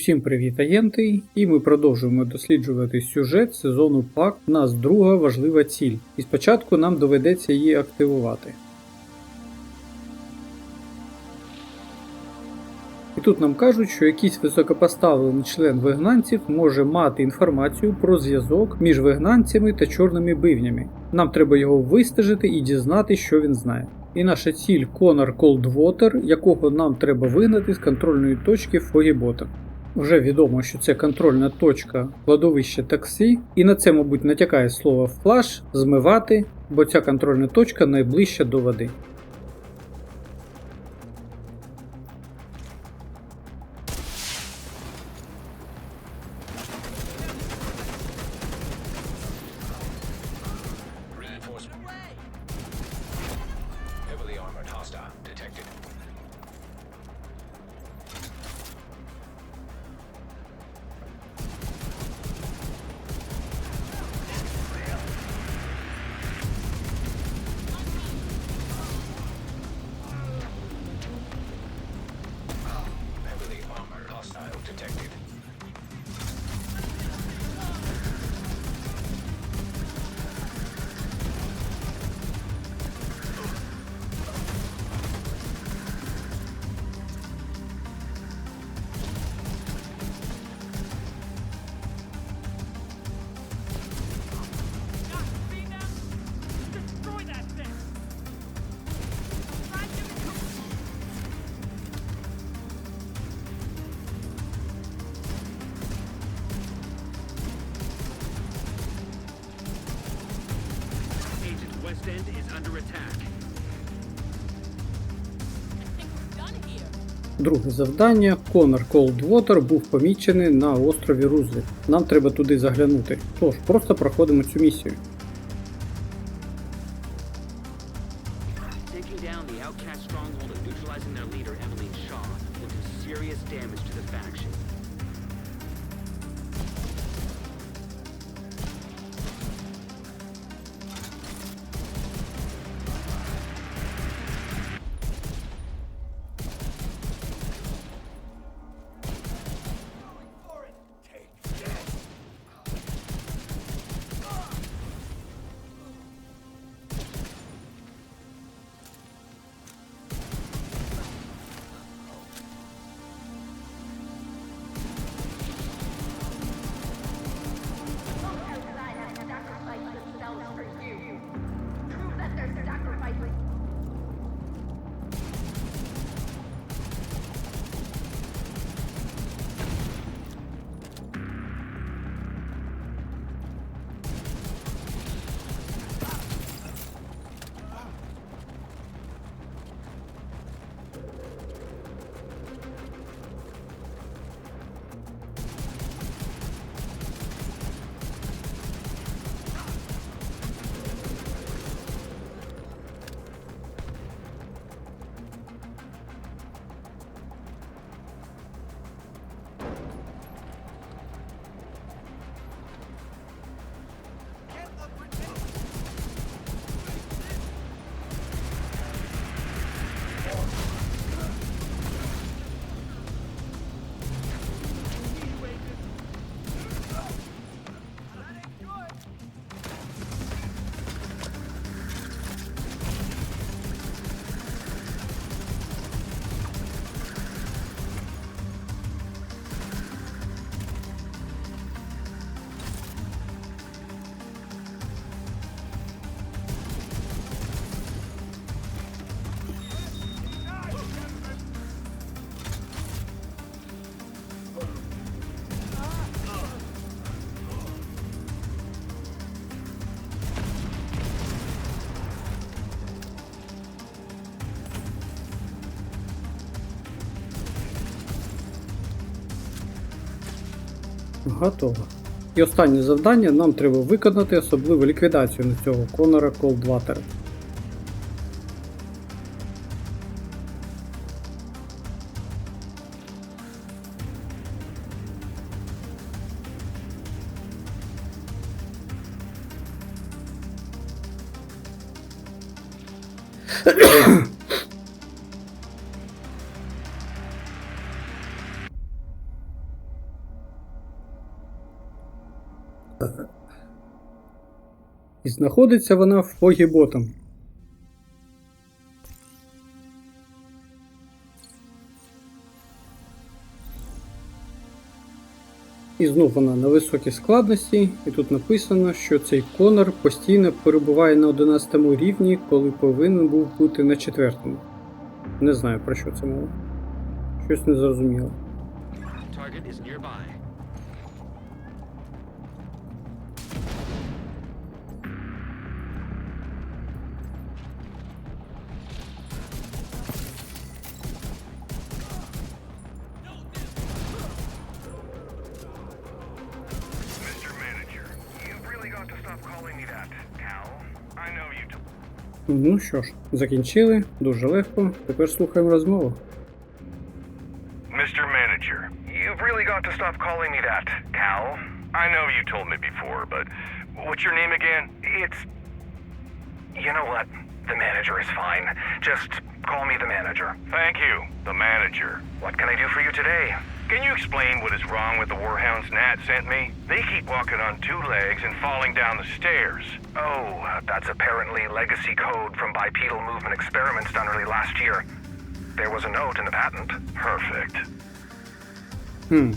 Усім привіт, агенти! І ми продовжуємо досліджувати сюжет сезону ПАК. У нас друга важлива ціль, і спочатку нам доведеться її активувати. І тут нам кажуть, що якийсь високопоставлений член вигнанців може мати інформацію про зв'язок між вигнанцями та чорними бивнями. Нам треба його вистежити і дізнати, що він знає. І наша ціль Конор Колдвотер, якого нам треба вигнати з контрольної точки Фогібота. Вже відомо, що це контрольна точка кладовища таксі, і на це, мабуть, натякає слово флаш, змивати, бо ця контрольна точка найближча до води. West End is under attack. Друге завдання Конор Колдвотер був помічений на острові Рузвельт. Нам треба туди заглянути. Тож, просто проходимо цю місію. Taking Готово. І останнє завдання нам треба виконати особливу ліквідацію на цього конора Колдватера. знаходиться вона в фогі. І знов вона на високій складності, і тут написано, що цей Конор постійно перебуває на 11 рівні, коли повинен був бути на 4. Не знаю про що це мова. Щось не зрозуміло. Ну що ж, закінчили, дуже легко. Тепер слухаємо розмову. Mr. Manager, you've really got to stop calling me that, Cal. I know you told me before, but what's your name again? It's. You know what? The manager is fine. Just call me the manager. Thank you, the manager. What can I do for you today? Can you explain what is wrong with the Warhounds Nat sent me? They keep walking on two legs and falling down the stairs. Oh, that's apparently legacy code from bipedal movement experiments done early last year. There was a note in the patent. Perfect. Хм.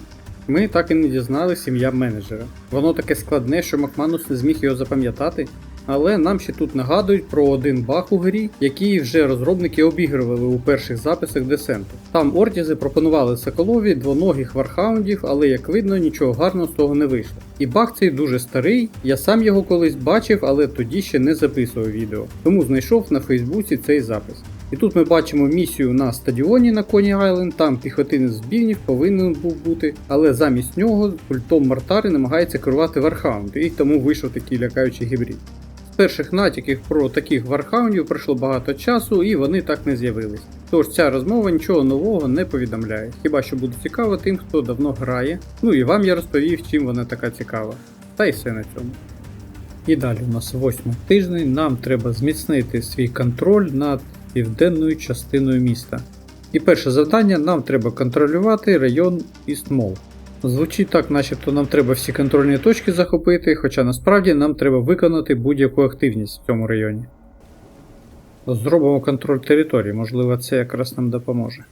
Ми так і не дізналися ім'я менеджера. Воно таке складне, що Макманус не зміг його запам'ятати. Але нам ще тут нагадують про один баг у грі, який вже розробники обігрували у перших записах десенту. Там Ортізи пропонували Соколові двоногих вархаундів, але як видно, нічого гарного з того не вийшло. І баг цей дуже старий, я сам його колись бачив, але тоді ще не записував відео. Тому знайшов на Фейсбуці цей запис. І тут ми бачимо місію на стадіоні на Коні Айленд, там піхотинець з бівнів повинен був бути, але замість нього пультом Мартари намагається керувати Вархаунд, і тому вийшов такий лякаючий гібрид. Перших натяків про таких вархаундів пройшло багато часу і вони так не з'явились. Тож ця розмова нічого нового не повідомляє, хіба що буде цікаво тим, хто давно грає. Ну і вам я розповів, чим вона така цікава. Та й все на цьому. І далі у нас восьмий тиждень. Нам треба зміцнити свій контроль над південною частиною міста. І перше завдання нам треба контролювати район Істмол. Звучить так, начебто нам треба всі контрольні точки захопити, хоча насправді нам треба виконати будь-яку активність в цьому районі. Зробимо контроль території, можливо, це якраз нам допоможе.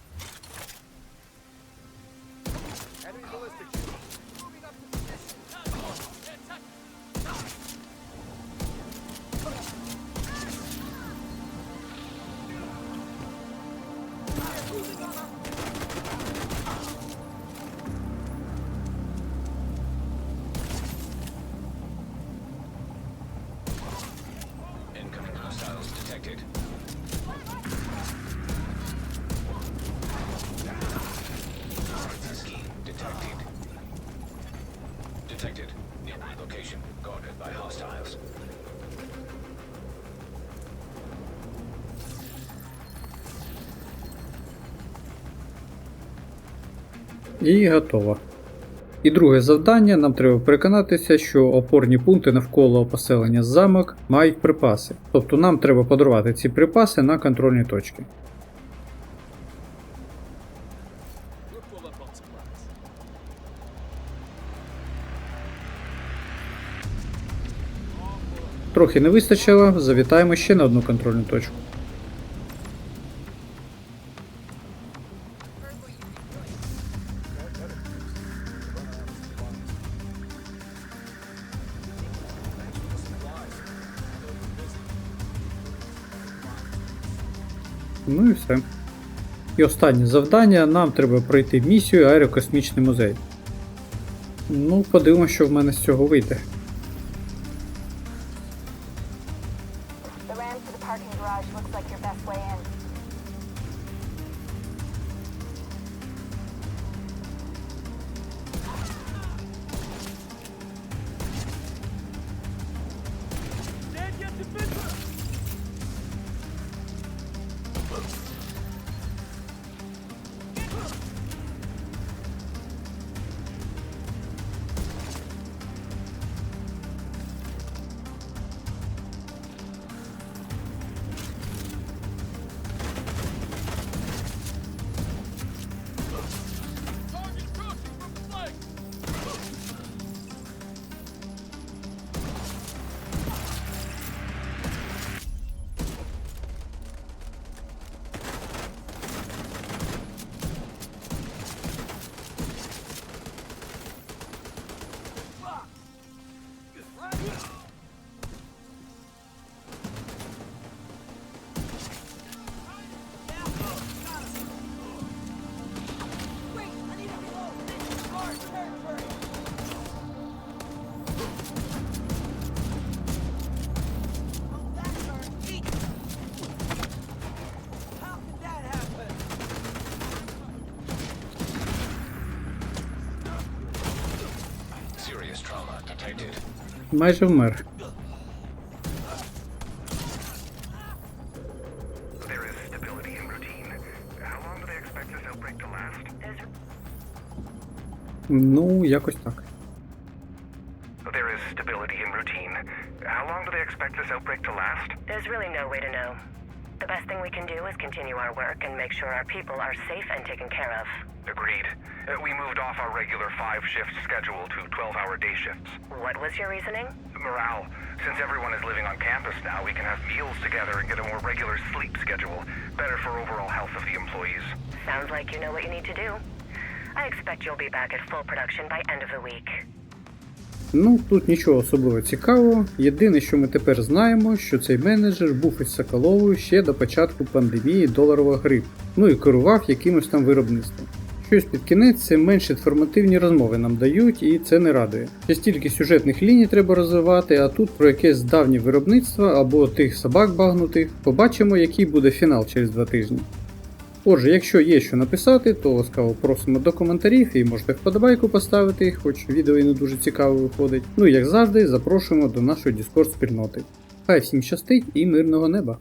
І готово. І друге завдання нам треба переконатися, що опорні пункти навколо поселення замок мають припаси. Тобто нам треба подарувати ці припаси на контрольні точки. Трохи не вистачило, завітаємо ще на одну контрольну точку. Ну і все. І останнє завдання нам треба пройти місію Аерокосмічний музей. Ну, подивимося, що в мене з цього вийде. to last? Ну, якось так. There is stability in routine. How long do they expect this outbreak to last? There's really no way to know. The best thing we can do is continue our work and make sure our people are safe and taken care of. Agreed. Uh, we moved off our regular five shift schedule to 12 hour day shifts. What was your reasoning? Morale. Since everyone is living on campus now, we can have meals together and get a more regular sleep schedule. Better for overall health of the employees. Sounds like you know what you need to do. I expect you'll be back at full production by end of the week. Ну, тут нічого особливо цікавого. Єдине, що ми тепер знаємо, що цей менеджер був із Соколовою ще до початку пандемії доларового грипу, ну і керував якимось там виробництвом. Щось під кінець це менш інформативні розмови нам дають, і це не радує. Ще стільки сюжетних ліній треба розвивати, а тут про якесь давнє виробництво або тих собак багнутих. Побачимо, який буде фінал через два тижні. Отже, якщо є що написати, то ласкаво просимо до коментарів і можете вподобайку поставити, хоч відео і не дуже цікаво виходить. Ну і як завжди, запрошуємо до нашої Discord спільноти. Хай всім щастить і мирного неба!